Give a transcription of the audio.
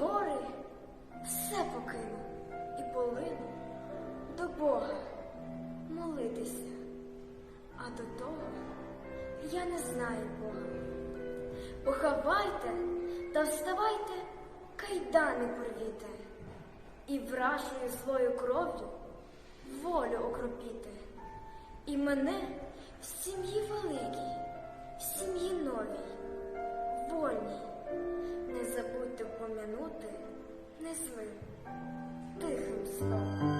гори все покину і полину до Бога молитися. А до того я не знаю Бога. Поховайте та вставайте, кайдани порвіте, і вражою злою кров'ю волю окропіте, і мене в сім'ї великій, в сім'ї новій, вольній. Не забудьте пом'янути história.